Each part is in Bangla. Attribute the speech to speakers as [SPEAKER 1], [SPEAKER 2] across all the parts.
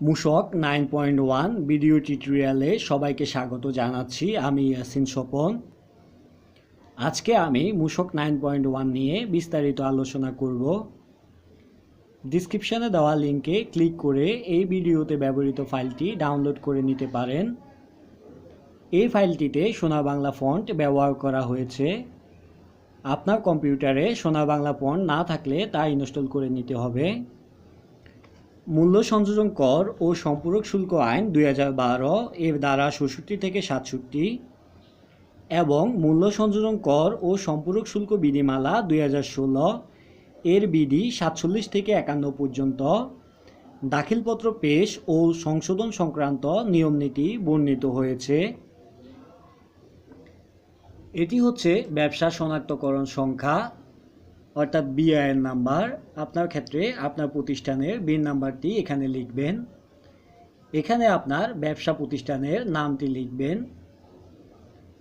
[SPEAKER 1] মূসক নাইন পয়েন্ট ওয়ান ভিডিও টিউটোরিয়ালে সবাইকে স্বাগত জানাচ্ছি। আমি ইয়াসিন স্বপন। আজকে আমি মূসক নাইন পয়েন্ট ওয়ান নিয়ে বিস্তারিত আলোচনা করব। ডিসক্রিপশনে দেওয়া লিঙ্কে ক্লিক করে এই ভিডিওতে ব্যবহৃত ফাইলটি ডাউনলোড করে নিতে পারেন। এই ফাইলটিতে সোনা বাংলা ফন্ট ব্যবহার করা হয়েছে। আপনার কম্পিউটারে সোনা বাংলা ফন্ট না থাকলে তা ইনস্টল করে নিতে হবে। মূল্য সংযোজন কর ও সম্পূরক শুল্ক আইন দুই হাজার বারো এর দ্বারা ষষট্টি থেকে সাতষট্টি এবং মূল্য সংযোজন কর ও সম্পূরক শুল্ক বিধিমালা দুই হাজার ষোলো এর বিধি সাতচল্লিশ থেকে একান্ন পর্যন্ত, দাখিলপত্র পেশ ও সংশোধন সংক্রান্ত নিয়মনীতি বর্ণিত হয়েছে। এটি হচ্ছে ব্যবসা শনাক্তকরণ সংখ্যা অর্থাৎ বিআইএন নাম্বার আপনার ক্ষেত্রে আপনার প্রতিষ্ঠানের বিন নাম্বারটি এখানে লিখবেন। এখানে আপনার ব্যবসা প্রতিষ্ঠানের নামটি লিখবেন।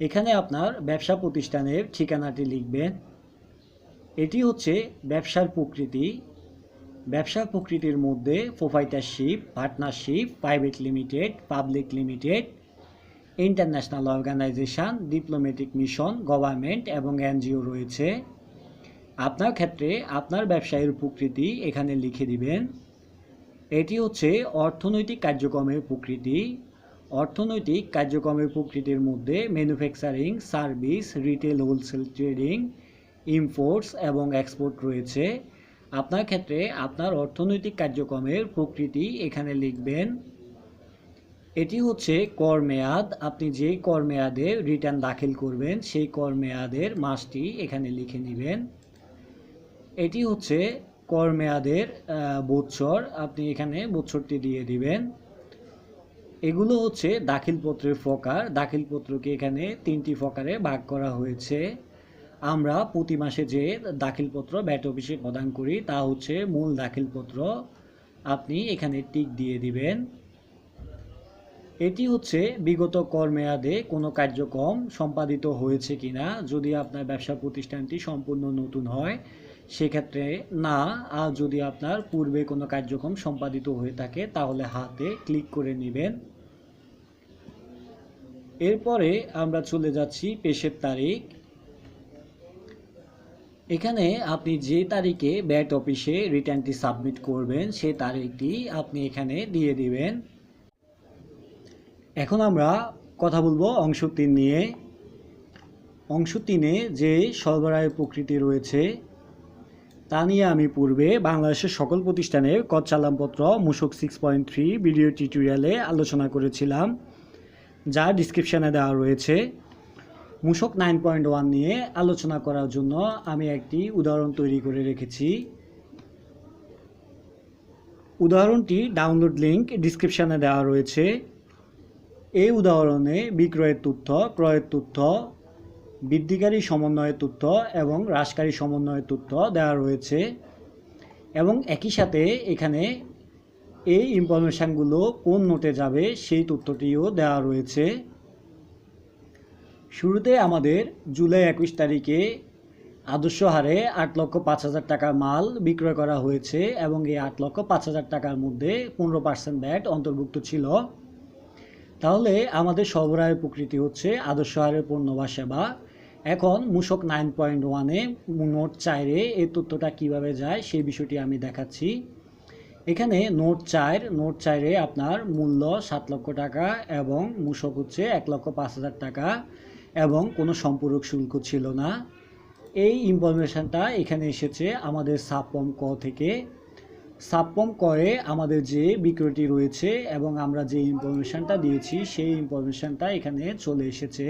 [SPEAKER 1] এখানে আপনার ব্যবসা প্রতিষ্ঠানের ঠিকানাটি লিখবেন। এটি হচ্ছে ব্যবসার প্রকৃতি। ব্যবসার প্রকৃতির মধ্যে proprietorship partnership, private limited, public limited, international organisation, diplomatic mission, government এবং এনজিও রয়েছে। আপনার ক্ষেত্রে আপনার ব্যবসায়ের প্রকৃতি এখানে লিখে দিবেন। এটি হচ্ছে অর্থনৈতিক কার্যক্রমের প্রকৃতি। অর্থনৈতিক কার্যক্রমের প্রকৃতির মধ্যে manufacturing service retail wholesale trading imports এবং এক্সপোর্ট রয়েছে। আপনার ক্ষেত্রে আপনার অর্থনৈতিক কার্যক্রমের প্রকৃতি এখানে লিখবেন। এটি হচ্ছে কর মেয়াদ। আপনি যে কর মেয়াদে রিটার্ন দাখিল করবেন, সেই কর মেয়াদের মাসটি এখানে লিখে নেবেন। এটি হচ্ছে কর মেয়াদের বৎসর। আপনি এখানে বৎসরটি দিয়ে দিবেন। এগুলো হচ্ছে দাখিলপত্রের ফকার দাখিলপত্রকে এখানে তিনটি ফকারে ভাগ করা হয়েছে। আমরা প্রতি মাসে যে দাখিলপত্র ব্যাট অফিসে প্রদান করি, তা হচ্ছে মূল দাখিলপত্র। আপনি এখানে টিক দিয়ে দিবেন। এটি হচ্ছে বিগত কর মেয়াদে কোনো কার্যক্রম সম্পাদিত হয়েছে কিনা, যদি আপনার ব্যবসা প্রতিষ্ঠানটি সম্পূর্ণ নতুন হয়। সেক্ষেত্রে না, আর যদি আপনার পূর্বে কোনো কার্যক্রম সম্পাদিত হয়ে থাকে, তাহলে হাতে ক্লিক করে নেবেন। এরপরে আমরা চলে যাচ্ছি পেশের তারিখ। এখানে আপনি যে তারিখে ব্যাট অফিসে রিটার্নটি সাবমিট করবেন, সে তারিখটি আপনি এখানে দিয়ে দিবেন। এখন আমরা কথা বলব অংশ তিন নিয়ে। অংশ তিনে যে সরবরাহের প্রকৃতি রয়েছে তা নিয়ে আমি পূর্বে বাংলাদেশের সকল প্রতিষ্ঠানের কদ চালামপত্র মূসক সিক্স পয়েন্ট থ্রি ভিডিও টিউটোরিয়ালে আলোচনা করেছিলাম, যা ডিসক্রিপশানে দেওয়া রয়েছে। মূসক নাইন পয়েন্ট ওয়ান নিয়ে আলোচনা করার জন্য আমি একটি উদাহরণ তৈরি করে রেখেছি। উদাহরণটি ডাউনলোড লিঙ্ক ডিসক্রিপশানে দেওয়া রয়েছে। এই উদাহরণে বিক্রয়ের তথ্য, ক্রয়ের তথ্য বৃদ্ধিকারী সমন্বয়ের তথ্য এবং হ্রাসকারী সমন্বয়ের তথ্য দেওয়া রয়েছে এবং একই সাথে এখানে এই ইনফরমেশানগুলো কোন নোটে যাবে সেই তথ্যটিও দেওয়া রয়েছে। শুরুতে আমাদের জুলাই একুশ তারিখে আদর্শ হারে আট লক্ষ পাঁচ হাজার টাকার মাল বিক্রয় করা হয়েছে এবং এই আট লক্ষ পাঁচ হাজার টাকার মধ্যে পনেরো পার্সেন্ট ব্যাট অন্তর্ভুক্ত ছিল। তাহলে আমাদের সরবরাহের প্রকৃতি হচ্ছে আদর্শ হারের পণ্য বা সেবা। এখন মূসক নাইন পয়েন্ট ওয়ানে নোট চাইরে এই তথ্যটা কীভাবে যায় সেই বিষয়টি আমি দেখাচ্ছি। এখানে নোট চার, নোট চাইরে আপনার মূল্য সাত লক্ষ টাকা এবং মূসক হচ্ছে এক লক্ষ পাঁচ হাজার টাকা এবং কোনো সম্পূরক শুল্ক ছিল না। এই ইনফরমেশানটা এখানে এসেছে আমাদের সাপম ক থেকে। সাবপম করে আমাদের যে বিক্রয়টি রয়েছে এবং আমরা যে ইনফরমেশানটা দিয়েছি সেই ইনফরমেশানটা এখানে চলে এসেছে।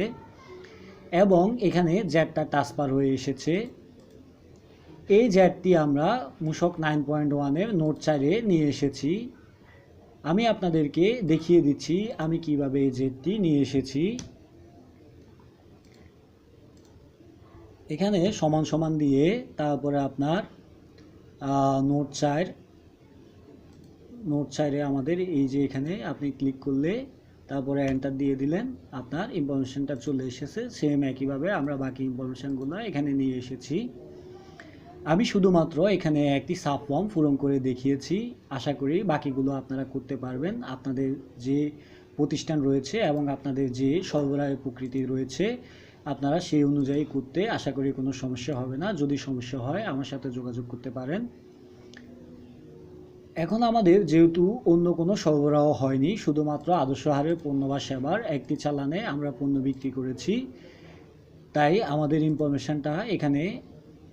[SPEAKER 1] এবং এখানে জ্যাটটা ট্রান্সফার হয়ে এসেছে। এই জ্যাটটি আমরা মূসক নাইন পয়েন্ট ওয়ানের নোট চারে নিয়ে এসেছি। আমি আপনাদেরকে দেখিয়ে দিচ্ছি আমি কীভাবে এই জেটটি নিয়ে এসেছি। এখানে সমান সমান দিয়ে তারপরে আপনার নোট চার, নোট সাইডে আমাদের এই যে এখানে আপনি ক্লিক করলে তারপরে এন্টার দিয়ে দিলেন, আপনার ইনফরমেশনটা চলে এসেছে সেম একইভাবে আমরা বাকি ইনফরমেশানগুলো এখানে নিয়ে এসেছি। আমি শুধুমাত্র এখানে একটি সাব ফর্ম পূরণ করে দেখিয়েছি, আশা করি বাকিগুলো আপনারা করতে পারবেন। আপনাদের যে প্রতিষ্ঠান রয়েছে এবং আপনাদের যে সরবরাহের প্রকৃতি রয়েছে, আপনারা সেই অনুযায়ী করতে আশা করি কোনো সমস্যা হবে না। যদি সমস্যা হয়, আমার সাথে যোগাযোগ করতে পারেন। এখন আমাদের যেহেতু অন্য কোনো সরবরাহ হয়নি, শুধুমাত্র আদর্শ হারের পণ্য বা সেবার একটি চালানে আমরা পণ্য বিক্রি করেছি, তাই আমাদের ইনফরমেশনটা এখানে,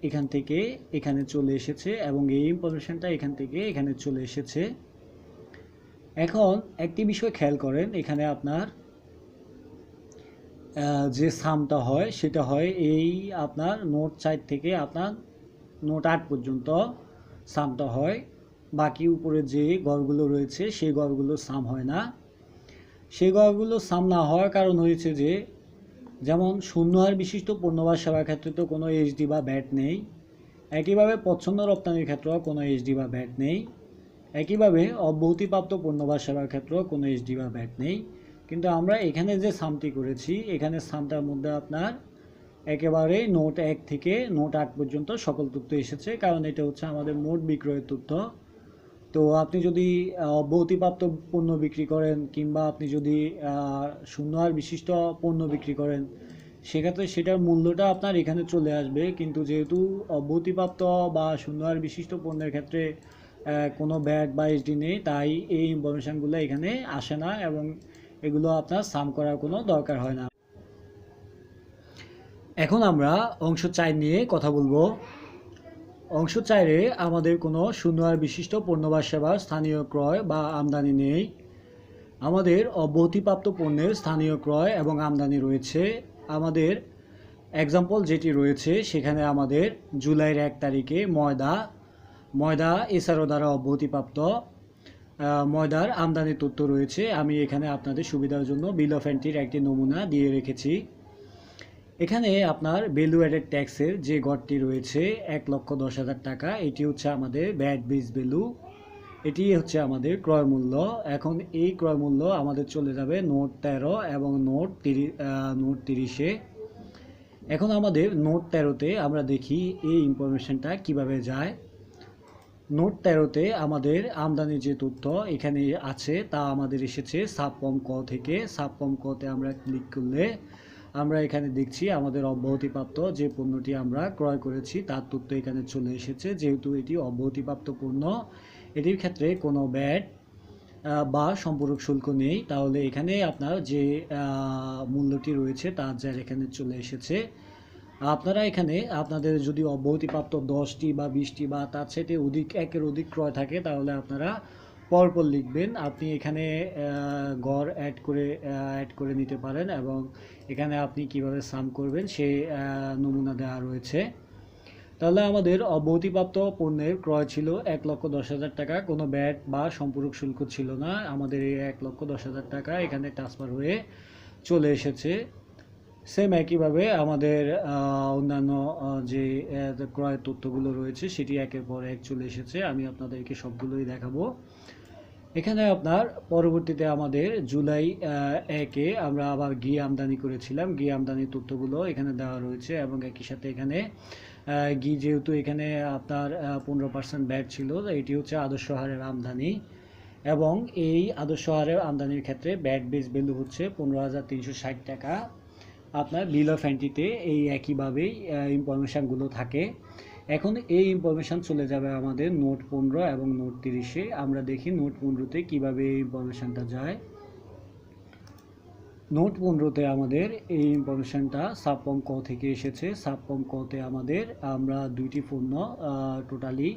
[SPEAKER 1] এখান থেকে এখানে চলে এসেছে এবং এই ইনফরমেশনটা এখান থেকে এখানে চলে এসেছে। এখন একটি বিষয় খেয়াল করেন, এখানে আপনার যে সামটা হয় সেটা হয় এই আপনার নোট সাইড থেকে আপনার নোট আট পর্যন্ত সামটা হয়। বাকি উপরে যে গড়গুলো রয়েছে, সেই গড়গুলো সাম হয় না। সেই গড়গুলো সাম না হওয়ার কারণ হয়েছে যে, যেমন শূন্য হার বিশিষ্ট পণ্য বা সেবার ক্ষেত্রে তো কোনো এইচডি বা ব্যাট নেই। একইভাবে পছন্দ রপ্তানির ক্ষেত্রেও কোনো এইচডি বা ব্যাট নেই। একইভাবে অব্যাহতিপ্রাপ্ত পণ্য বা সেবার ক্ষেত্রেও কোনো এইচডি বা ব্যাট নেই। কিন্তু আমরা এখানে যে সামটি করেছি, এখানে সামটার মধ্যে আপনার একেবারে নোট এক থেকে নোট আট পর্যন্ত সকল তথ্য এসেছে। কারণ এটা হচ্ছে আমাদের মোট বিক্রয়ের তথ্য। তো আপনি যদি অব্যাহতিপ্রাপ্ত পণ্য বিক্রি করেন কিংবা আপনি যদি শূন্য হার বিশিষ্ট পণ্য বিক্রি করেন, সেক্ষেত্রে সেটার মূল্যটা আপনার এখানে চলে আসবে। কিন্তু যেহেতু অব্যাহতিপ্রাপ্ত বা শূন্য হার বিশিষ্ট পণ্যের ক্ষেত্রে কোনো ব্যাট বা এইচডি নেই, তাই এই ইনফরমেশানগুলো এখানে আসে না এবং এগুলো আপনার সাম করার কোনো দরকার হয় না। এখন আমরা অংশ চাই নিয়ে কথা বলব। অংশ চারে আমাদের কোনো শূন্য আর বিশিষ্ট পণ্য বা সেবার স্থানীয় ক্রয় বা আমদানি নেই। আমাদের অব্যাহতিপ্রাপ্ত পণ্যের স্থানীয় ক্রয় এবং আমদানি রয়েছে। আমাদের এক্সাম্পল যেটি রয়েছে, সেখানে আমাদের জুলাইয়ের এক তারিখে ময়দা ময়দা এছাড়াও দ্বারা অব্যাহতিপ্রাপ্ত ময়দার আমদানি তথ্য রয়েছে। আমি এখানে আপনাদের সুবিধার জন্য বিল অফ এন্ট্রির একটি নমুনা দিয়ে রেখেছি। এখানে আপনার ভ্যালু অ্যাডেড ট্যাক্সের যে গড়টি রয়েছে, এক লক্ষ দশ হাজার টাকা, এটি হচ্ছে আমাদের ব্যাড বেস ভ্যালু এটি হচ্ছে আমাদের ক্রয় মূল্য। এখন এই ক্রয় মূল্য আমাদের চলে যাবে নোট তেরো এবং নোট তিরিশ নোট তিরিশে। এখন আমাদের নোট তেরোতে আমরা দেখি এই ইনফরমেশনটা কীভাবে যায়। নোট তেরোতে আমাদের আমদানির যে তথ্য এখানে আছে, তা আমাদের এসেছে সাবকম ক থেকে। সাবকম কতে আমরা ক্লিক করলে আমরা এখানে দেখছি আমাদের অব্যাহতিপ্রাপ্ত যে পণ্যটি আমরা ক্রয় করেছি, তার তথ্য এখানে চলে এসেছে। যেহেতু এটি অব্যাহতিপ্রাপ্ত পণ্য এটির ক্ষেত্রে কোনো ব্যাট বা সম্পূরক শুল্ক নেই। তাহলে এখানে আপনার যে মূল্যটি রয়েছে, তার যার এখানে চলে এসেছে। আপনারা এখানে, আপনাদের যদি অব্যাহতিপ্রাপ্ত দশটি বা বিশটি বা তার সাথে অধিক, একের অধিক ক্রয় থাকে, তাহলে আপনারা পরপর লিখবেন। আপনি এখানে গড় অ্যাড করে অ্যাড করে নিতে পারেন এবং এখানে আপনি কীভাবে সাম করবেন আহ, নমুনা দেওয়া রয়েছে। তাহলে আমাদের অব্যাহতিপ্রাপ্ত পণ্যের ক্রয় ছিল এক লক্ষ দশ হাজার টাকা। কোনো ব্যাট বা সম্পূরক শুল্ক ছিল না। আমাদের এই এক লক্ষ দশ হাজার টাকা এখানে ট্রান্সফার হয়ে চলে এসেছে। সেম একইভাবে আমাদের অন্যান্য যে ক্রয় তথ্যগুলো রয়েছে সেটি একের পর এক চলে এসেছে। আমি আপনাদেরকে সবগুলোই দেখাবো। এখানে আপনার পরবর্তীতে আমাদের জুলাই একে আমরা আবার ঘি আমদানি করেছিলাম। ঘি আমদানির তথ্যগুলো এখানে দেওয়া রয়েছে এবং একই সাথে এখানে ঘি যেহেতু এখানে আপনার পনেরো পার্সেন্ট ব্যাট ছিল এটি হচ্ছে আদর্শ হারের আমদানি। এবং এই আদর্শ হারের আমদানির ক্ষেত্রে ব্যাট বেস ভ্যালু হচ্ছে পনেরো হাজার তিনশো ষাট টাকা। আপনার বিল অফ এন্ট্রিতে এই একইভাবেই ইনফরমেশানগুলো থাকে। এখন এই ইনফরমেশান চলে যাবে আমাদের নোট পনেরো এবং নোট তিরিশে। আমরা দেখি নোট পনেরোতে কীভাবে এই ইনফরমেশানটা যায়। নোট পনেরোতে আমাদের এই ইনফরমেশানটা সাবপম ক থেকে এসেছে। সাবপম কতে আমাদের আমরা দুইটি পণ্য টোটালি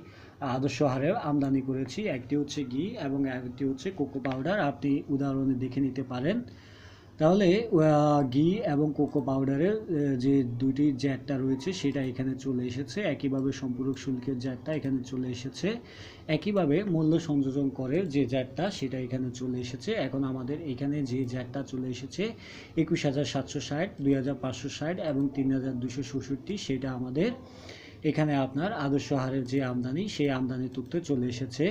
[SPEAKER 1] আদর্শ হারে আমদানি করেছি। একটি হচ্ছে ঘি এবং একটি হচ্ছে কোকো পাউডার আপনি উদাহরণে দেখে নিতে পারেন। তাহলে ঘি এবং কোকো পাউডারের যে দুইটি জ্যাটটা রয়েছে, সেটা এখানে চলে এসেছে। একইভাবে সম্পূরক শুল্কের জ্যাটটা এখানে চলে এসেছে। একইভাবে মূল্য সংযোজন করে যে জ্যাটটা সেটা এখানে চলে এসেছে। এখন আমাদের এখানে যে জ্যাটটা চলে এসেছে, একুশ হাজার সাতশো ষাট, দুই হাজার পাঁচশো ষাট এবং তিন হাজার দুশো ষষট্টি সেটা আমাদের এখানে আপনার আদর্শ হারের যে আমদানি, সেই আমদানি তথ্য চলে এসেছে।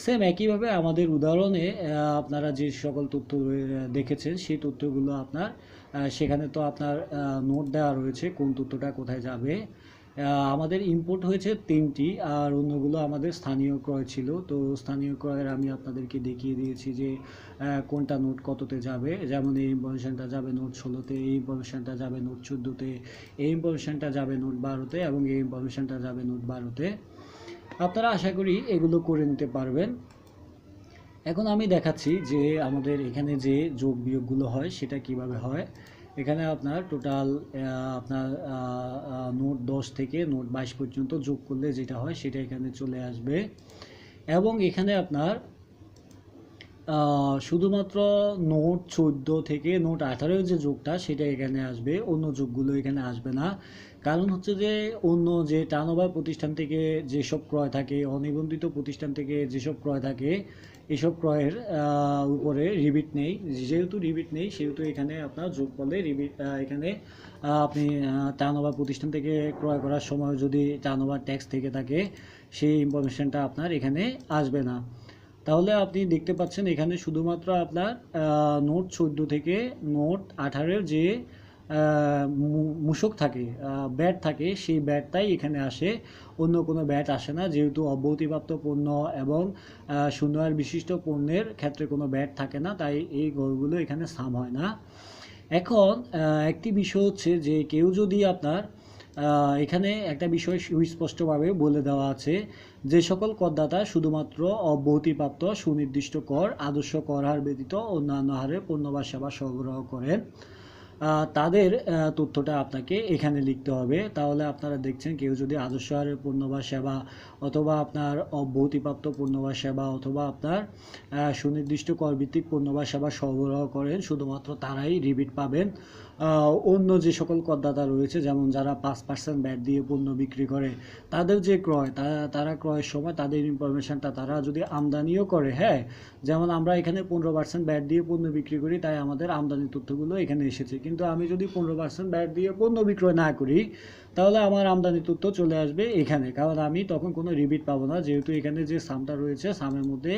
[SPEAKER 1] সেম একইভাবে আমাদের উদাহরণে আপনারা যে সকল তথ্য দেখেছেন, সেই তথ্যগুলো আপনার সেখানে তো আপনার নোট দেওয়া রয়েছে কোন তথ্যটা কোথায় যাবে। আমাদের ইম্পোর্ট হয়েছে তিনটি, আর অন্যগুলো আমাদের স্থানীয় ক্রয় ছিল। তো স্থানীয় ক্রয়ের আমি আপনাদেরকে দেখিয়ে দিয়েছি যে কোনটা নোট কততে যাবে। যেমন এই ইনফরমেশনটা যাবে নোট ষোলোতে, এই ইনফরমেশনটা যাবে নোট চোদ্দোতে, এই ইনফরমেশনটা যাবে নোট বারোতে, এবং এই ইনফরমেশনটা যাবে নোট বারোতে। আপনারা আশা করি এগুলো করে নিতে পারবেন। এখন আমি দেখাচ্ছি যে আমাদের এখানে যে যোগ বিয়োগগুলো হয়, সেটা কীভাবে হয়। এখানে আপনার টোটাল আপনার নোট দশ থেকে নোট বাইশ পর্যন্ত যোগ করলে যেটা হয়, সেটা এখানে চলে আসবে। এবং এখানে আপনার শুধুমাত্র নোট চোদ্দ থেকে নোট আঠারোর যে যোগটা, সেটা এখানে আসবে। অন্য যোগগুলো এখানে আসবে না। কারণ হচ্ছে যে অন্য যে টার্নওভার প্রতিষ্ঠান থেকে যেসব ক্রয় থাকে, অনিবন্ধিত প্রতিষ্ঠান থেকে যেসব ক্রয় থাকে, এসব ক্রয়ের উপরে রিবিট নেই। যেহেতু রিবিট নেই, সেহেতু এখানে আপনার যোগ করলে রিবিট এখানে আপনি টার্নওভার প্রতিষ্ঠান থেকে ক্রয় করার সময় যদি টার্নওভার ট্যাক্স থেকে থাকে, সেই ইনফরমেশনটা আপনার এখানে আসবে না। তাহলে আপনি দেখতে পাচ্ছেন এখানে শুধুমাত্র আপনার নোট চোদ্দ থেকে নোট আঠারোর যে আহ, মু- মূসক থাকে ব্যাট থাকে সেই ব্যাটটাই এখানে আসে। অন্য কোনো ব্যাট আসে না যেহেতু অব্যাহতিপ্রাপ্ত পণ্য এবং শূন্যায়ন বিশিষ্ট পণ্যের ক্ষেত্রে কোনো ব্যাট থাকে না তাই এই গড়গুলো এখানে সাম হয় না। এখন একটি বিষয় হচ্ছে যে কেউ যদি আপনার এখানে একটা বিষয় সুস্পষ্টভাবে বলে দেওয়া আছে যে সকল করদাতা শুধুমাত্র অব্যাহতিপ্রাপ্ত সুনির্দিষ্ট কর আদর্শ কর হার ব্যতীত অন্যান্য হারে পণ্য বা সেবা সরবরাহ করেন। তাদের তথ্যটা আপনাকে এখানে লিখতে হবে। তাহলে আপনারা দেখছেন কেউ যদি আদর্শ হারের পণ্য বা সেবা অথবা আপনার অব্যাহতিপ্রাপ্ত পণ্য বা সেবা অথবা আপনার সুনির্দিষ্ট করভিত্তিক পণ্য বা সেবা সরবরাহ করেন, শুধুমাত্র তারাই রিবিট পাবেন। অন্য যে সকল করদাতা রয়েছে, যেমন যারা পাঁচ পার্সেন্ট ব্যাট দিয়ে পণ্য বিক্রি করে, তাদের যে ক্রয় তারা ক্রয়ের সময় তাদের ইনফরমেশনটা তারা যদি আমদানিও করে হ্যাঁ? যেমন আমরা এখানে পনেরো পার্সেন্ট ব্যাট দিয়ে পণ্য বিক্রি করি, তাই আমাদের আমদানি তথ্যগুলো এখানে এসেছে। কিন্তু আমি যদি পনেরো পার্সেন্ট ব্যাট দিয়ে পণ্য বিক্রয় না করি, তাহলে আমার আমদানি তথ্য চলে আসবে এখানে। কারণ আমি তখন কোনো রিবিট পাবো না, যেহেতু এখানে যে সামটা রয়েছে, সামের মধ্যে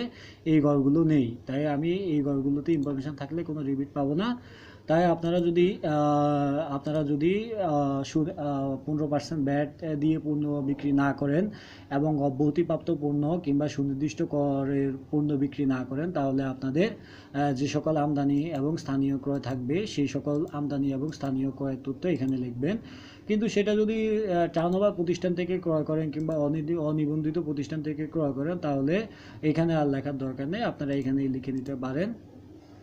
[SPEAKER 1] এই ঘরগুলো নেই। তাই আমি এই ঘরগুলোতে ইনফরমেশান থাকলে কোনো রিবিট পাবো না। তাই আপনারা যদি আপনারা যদি পনেরো পার্সেন্ট ব্যাট দিয়ে পণ্য বিক্রি না করেন এবং অব্যাহতিপ্রাপ্ত পণ্য কিংবা সুনির্দিষ্ট করের পণ্য বিক্রি না করেন, তাহলে আপনাদের যে সকল আমদানি এবং স্থানীয় ক্রয় থাকবে, সেই সকল আমদানি এবং স্থানীয় ক্রয়ের তথ্য এখানে লিখবেন। কিন্তু সেটা যদি টার্নওভার প্রতিষ্ঠান থেকে ক্রয় করেন কিংবা অনিবন্ধিত প্রতিষ্ঠান থেকে ক্রয় করেন, তাহলে এখানে আর লেখার দরকার নেই। আপনারা এখানেই লিখে নিতে পারেন।